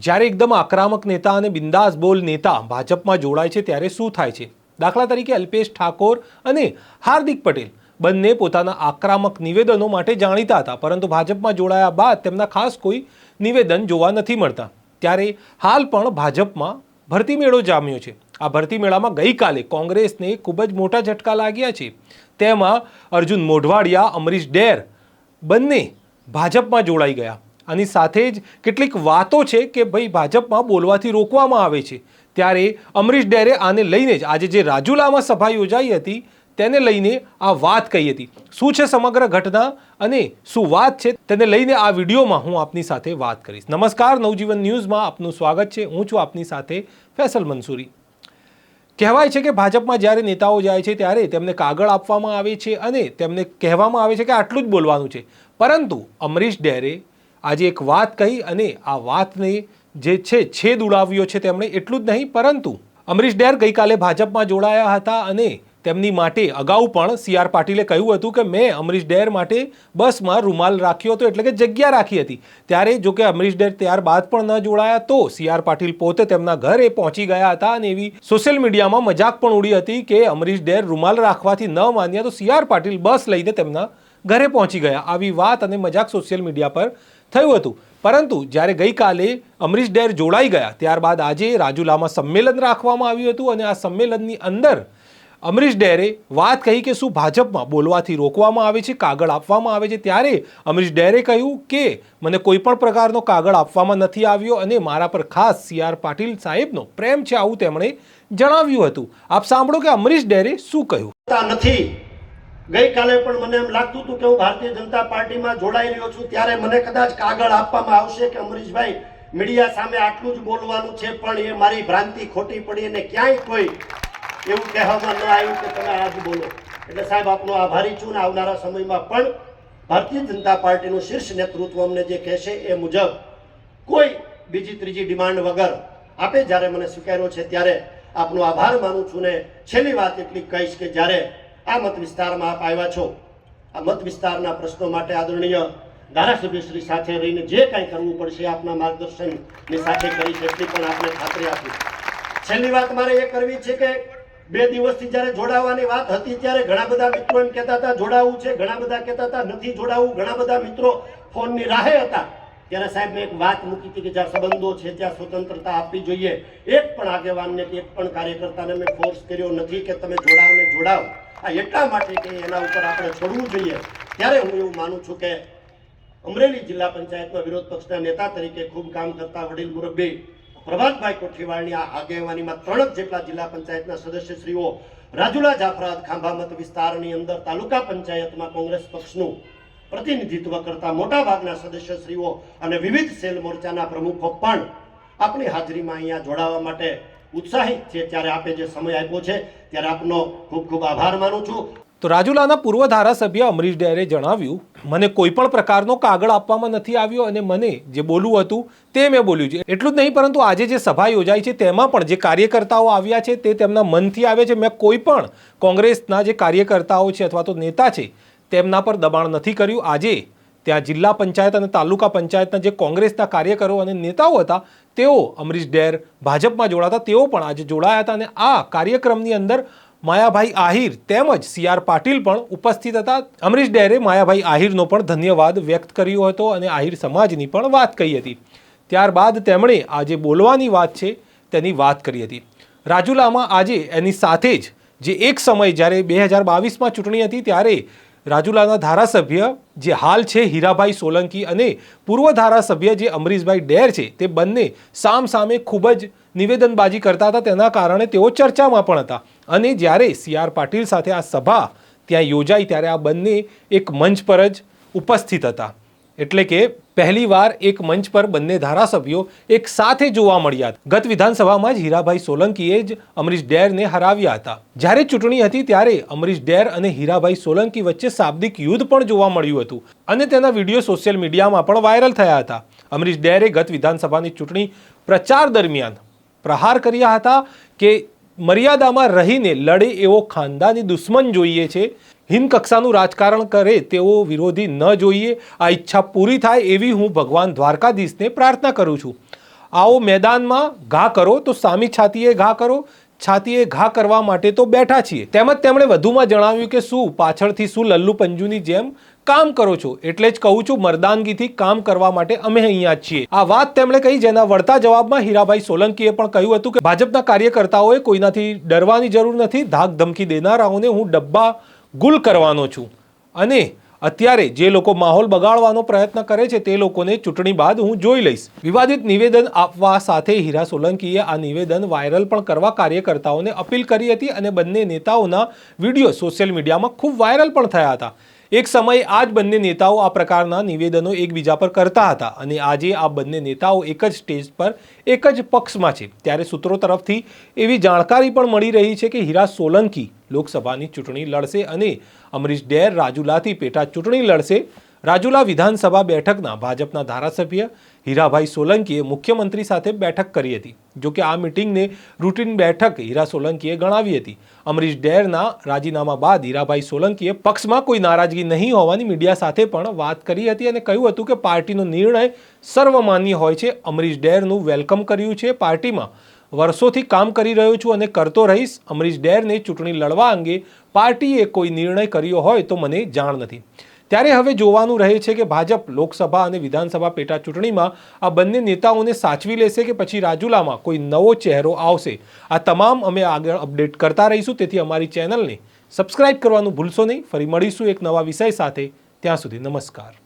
જ્યારે એકદમ આક્રમક નેતા અને બિંદાસ બોલ નેતા ભાજપમાં જોડાય છે, ત્યારે શું થાય છે? દાખલા તરીકે અલ્પેશ ઠાકોર અને હાર્દિક પટેલ બંને પોતાના આક્રમક નિવેદનો માટે જાણીતા હતા, પરંતુ ભાજપમાં જોડાયા બાદ તેમના ખાસ કોઈ નિવેદન જોવા નથી મળતા. ત્યારે હાલ પણ ભાજપમાં ભરતી મેળો જામ્યો છે. આ ભરતી મેળામાં ગઈકાલે કોંગ્રેસને ખૂબ જ મોટા ઝટકા લાગ્યા છે. તેમાં અર્જુન મોઢવાડિયા, અમરીશ ડેર બંને ભાજપમાં જોડાઈ ગયા. આની સાથે જ કેટલીક વાતો છે કે ભાઈ ભાજપમાં બોલવાથી રોકવામાં આવે છે. ત્યારે અમરીશ ડેરે આને લઈને જ આજે જે રાજુલામાં સભા યોજાઈ હતી, તેને લઈને આ વાત કહી હતી. શું છે સમગ્ર ઘટના અને શું વાત છે તેને લઈને આ વિડીયોમાં હું આપની સાથે વાત કરીશ. નમસ્કાર, નવજીવન ન્યૂઝમાં આપનું સ્વાગત છે. હું છું આપની સાથે ફેસલ મંસૂરી. કહેવાય છે કે ભાજપમાં જ્યારે નેતાઓ જાય છે ત્યારે તેમને કાગળ આપવામાં આવે છે અને તેમને કહેવામાં આવે છે કે આટલું જ બોલવાનું છે. પરંતુ અમરીશ ડેરે આજે એક વાત કહી અને આ વાતને જે છે, છેદ ઉડાવ્યો છે તેમણે એટલું જ નહીં, પરંતુ અમરીશ ડેર ગઈકાલે ભાજપમાં જોડાયા હતા અને તેમની માટે અગાઉ પણ સી આર પાટીલે કહ્યું હતું કે મેં અમરીશ ડેર માટે બસમાં રૂમાલ રાખ્યો હતો, એટલે કે જગ્યા રાખી હતી. ત્યારે જો કે અમરીશ ડેર ત્યારબાદ પણ ન જોડાયા, તો સી આર પાટીલ પોતે તેમના ઘરે પહોંચી ગયા હતા અને એવી સોશિયલ મીડિયામાં મજાક પણ ઉડી હતી કે અમરીશ ડેર રૂમાલ રાખવાથી ન માન્યા, તો સી આર પાટીલ બસ લઈને તેમના ઘરે પહોંચી ગયા. આવી વાત અને મજાક સોશિયલ મીડિયા પર થયું હતું. પરંતુ જ્યારે ગઈકાલે અમરીશ ડેર જોડાઈ ગયા, ત્યારબાદ આજે રાજુલામાં સંમેલન રાખવામાં આવ્યું હતું અને આ સંમેલનની અંદર અમરીશ ડેરે વાત કહી કે શું ભાજપમાં બોલવાથી રોકવામાં આવે છે, કાગળ આપવામાં આવે છે, ત્યારે અમરીશ ડેરે કહ્યું કે, મને કોઈ પણ પ્રકારનો કાગળ આપવામાં નથી આવ્યો અને મારા પર ખાસ સી આર પાટીલ સાહેબનો પ્રેમ છે, આવું તેમણે જણાવ્યું હતું. આપ સાંભળો કે અમરીશ ડેરે શું કહ્યું. નથી. ગઈકાલે પણ મને એમ લાગતું હતું કે હું ભારતીય જનતા પાર્ટીમાં જોડાઈ રહ્યો છું, ત્યારે મને કદાચ કાગળ આપવામાં આવશે કે અમરીશભાઈ મીડિયા સામે આટલું જ બોલવાનું છે, પણ એ મારી ભ્રાંતિ ખોટી પડી અને ક્યાંય કોઈ એવું કહેવામાં ન આવ્યું કે તમે આજ બોલો. એટલે સાહેબ, આપનો આભારી છું ને આવનારા સમયમાં પણ ભારતીય જનતા પાર્ટીનું શીર્ષ નેતૃત્વ અમને જે કહેશે એ મુજબ કોઈ બીજી ત્રીજી ડિમાન્ડ વગર આપે જ્યારે મને સ્વીકાર્યો છે, ત્યારે આપનો આભાર માનું છું ને છેલ્લી વાત એટલી કહીશ કે જ્યારે આ મત વિસ્તારમાં આપ આવ્યા છો. આ મત વિસ્તારના પ્રશ્નો માટે આદરણીય ધારાસભ્યશ્રી સાથે રહીને જે કાંઈ કરવું પડશે આપના માર્ગદર્શનની સાથે કરી એટલી પણ આપણે ખાતરી આપી છેલ્લી વાત મારે એ કરવી છે કે બે દિવસથી જ્યારે જોડાવાની વાત હતી ત્યારે ઘણા બધા મિત્રો એમ કહેતા હતા, જોડાવું છે, ઘણા બધા કહેતા હતા, નથી જોડાવું. ઘણા બધા મિત્રો ફોનની રાહે હતા. ત્યારે સાહેબ મેં એક વાત મૂકી હતી કે જ્યાં સંબંધો છે, ત્યાં સ્વતંત્રતા આપવી જોઈએ. એક પણ આગેવાનને કે એક પણ કાર્યકર્તાને મેં ફોર્સ કર્યો નથી કે તમે જોડાવ ને જોડાવ. આ એટલા માટે કે એના ઉપર આપણે છોડવું જોઈએ. ત્યારે હું એવું માનું છું કે અમરેલી જિલ્લા પંચાયતમાં વિરોધ પક્ષના નેતા તરીકે ખૂબ કામ કરતા વડીલ મુરબ્બી પ્રભાતભાઈ કોઠીવાળની આ આગેવાનીમાં ત્રણ જેટલા જિલ્લા પંચાયતના સદસ્યશ્રીઓ રાજુલા જાફરાત ખાંભા મત વિસ્તારની અંદર તાલુકા પંચાયતમાં કોંગ્રેસ પક્ષનું પ્રતિનિધિત્વ કરતા મોટા ભાગના સદસ્યશ્રીઓ અને વિવિધ સેલ મોરચાના પ્રમુખો પણ આપણી હાજરીમાં અહીંયા જોડાવા માટે ઉત્સાહિત છે. ત્યારે આપે જે સમય આપ્યો છે, ત્યારે આપનો ખૂબ ખૂબ આભાર માનું છું. તો રાજુલાના પૂર્વ ધારાસભ્ય અમરીશ ડેરે જણાવ્યું, મને કોઈ પણ પ્રકારનો કાગળ આપવામાં નથી આવ્યો અને મને જે બોલવું હતું તે મેં બોલ્યું છે. એટલું જ નહીં, પરંતુ આજે જે સભા યોજાઈ છે, તેમાં પણ જે કાર્યકર્તાઓ આવ્યા છે, તે તેમના મનથી આવે છે. મેં કોઈ પણ કોંગ્રેસના જે કાર્યકર્તાઓ છે અથવા તો નેતા છે તેમના પર દબાણ નથી કર્યું. આજે ત્યાં જિલ્લા પંચાયત અને તાલુકા પંચાયતના જે કોંગ્રેસના કાર્યકરો અને નેતાઓ હતા, તેઓ અમરીશ ડેર ભાજપમાં જોડાતા, તેઓ પણ આજે જોડાયા હતા અને આ કાર્યક્રમની અંદર માયાભાઈ આહિર તેમજ સી આર પાટીલ પણ ઉપસ્થિત હતા. અમરીશ ડેરે માયાભાઈ આહિરનો પણ ધન્યવાદ વ્યક્ત કર્યો હતો અને આહિર સમાજની પણ વાત કહી હતી. ત્યારબાદ તેમણે આજે બોલવાની વાત છે, તેની વાત કરી હતી. રાજુલામાં આજે એની સાથે જ, જે એક સમય જ્યારે બે હજાર બાવીસમાં ચૂંટણી હતી, ત્યારે રાજુલાના ધારાસભ્ય જે હાલ છે હીરાભાઈ સોલંકી અને પૂર્વ ધારાસભ્ય જે અમરીશભાઈ ડેર છે, તે બંને સામ સામે ખૂબ જ નિવેદનબાજી કરતા હતા. તેના કારણે તેઓ ચર્ચામાં પણ હતા. અને જ્યારે સી આર પાટીલ સાથે આ સભા ત્યાં યોજાઈ, ત્યારે આ બંને એક મંચ પર જ ઉપસ્થિત હતા. એટલે કે પહેલીવાર એક મંચ પર બંને ધારાસભ્યો એક સાથે જોવા મળ્યા. ગત વિધાનસભામાં જ હીરાભાઈ સોલંકીએ જ અમરીશ ડેરને હરાવ્યા હતા. જ્યારે ચૂંટણી હતી ત્યારે અમરીશ ડેર અને હીરાભાઈ સોલંકી વચ્ચે શાબ્દિક યુદ્ધ પણ જોવા મળ્યું હતું અને તેના વીડિયો સોશિયલ મીડિયામાં પણ વાયરલ થયા હતા. અમરીશ ડેરે ગત વિધાનસભાની ચૂંટણી પ્રચાર દરમિયાન પ્રહાર કર્યા હતા કે મર્યાદામાં રહીને લડે એવો ખાનદાની દુશ્મન જોઈએ છે. હિન્દ કક્ષાનું રાજકારણ કરે તેવો વિરોધી ન જોઈએ. આ ઈચ્છા પૂરી થાય એવી હું ભગવાન દ્વારકાધીશને પ્રાર્થના કરું છું. આવો મેદાનમાં ઘા કરો તો સામી છાતીએ ઘા કરો. છાતીએ ઘા કરવા માટે તો બેઠા છીએ. તેમજ તેમણે વધુમાં જણાવ્યું કે શું, પાછળથી શું લલ્લુ પંજુની જેમ કામ કરો છો. એટલે જ કહું છું, મર્દાનગીથી કામ કરવા માટે અમે અહીંયા છીએ. આ વાત તેમણે કહી, જેના વળતા જવાબમાં હીરાભાઈ સોલંકીએ પણ કહ્યું હતું કે ભાજપના કાર્યકર્તાઓએ કોઈનાથી ડરવાની જરૂર નથી. ધાક ધમકી દેનારાઓને હું ડબ્બા ગુલ કરવાનો છું. અને અત્યારે જે લોકો માહોલ બગાડવાનો પ્રયત્ન કરે છે, તે લોકોને ચૂંટણી બાદ હું જોઈ લઈશ. વિવાદિત નિવેદન આપવા સાથે હીરા સોલંકીએ આ નિવેદન વાયરલ પણ કરવા કાર્યકર્તાઓને અપીલ કરી હતી અને બંને નેતાઓના વીડિયો સોશિયલ મીડિયામાં ખૂબ વાયરલ પણ થયા હતા. એક સમયે આ જ બંને નેતાઓ આ પ્રકારના નિવેદનો એકબીજા પર કરતા હતા અને આજે આ બંને નેતાઓ એક જ સ્ટેજ પર એક જ પક્ષમાં છે. ત્યારે સૂત્રો તરફથી એવી જાણકારી પણ મળી રહી છે કે હીરા સોલંકી લોકસભાની ચૂંટણી લડશે અને અમરીશ ડેર રાજુલાથી પેટા ચૂંટણી લડશે. રાજુલા વિધાનસભા બેઠકના ભાજપના ધારાસભ્ય હીરાભાઈ સોલંકીએ મુખ્યમંત્રી સાથે બેઠક કરી હતી. જો કે આ મિટિંગને રૂટીન બેઠક હીરા સોલંકીએ ગણાવી હતી. અમરીશ ડેરના રાજીનામા બાદ હીરાભાઈ સોલંકીએ પક્ષમાં કોઈ નારાજગી નહીં હોવાની મીડિયા સાથે પણ વાત કરી હતી અને કહ્યું હતું કે પાર્ટીનો નિર્ણય સર્વમાન્ય હોય છે. અમરીશ ડેરનું વેલકમ કર્યું છે. પાર્ટીમાં વર્ષોથી કામ કરી રહ્યો છું અને કરતો રહીશ. અમરીશ ડેરને ચૂંટણી લડવા અંગે પાર્ટીએ કોઈ નિર્ણય કર્યો હોય તો મને જાણ નથી. ત્યારે હવે જોવાનું રહે છે કે ભાજપ લોકસભા અને વિધાનસભા પેટા ચૂંટણીમાં આ બંને નેતાઓને સાચવી લેશે કે પછી રાજુલામાં કોઈ નવો ચહેરો આવશે. આ તમામ અમે આગળ અપડેટ કરતા રહીશું. તેથી અમારી ચેનલને સબસ્ક્રાઇબ કરવાનું ભૂલશો નહીં. ફરી મળીશું એક નવા વિષય સાથે. ત્યાં સુધી નમસ્કાર.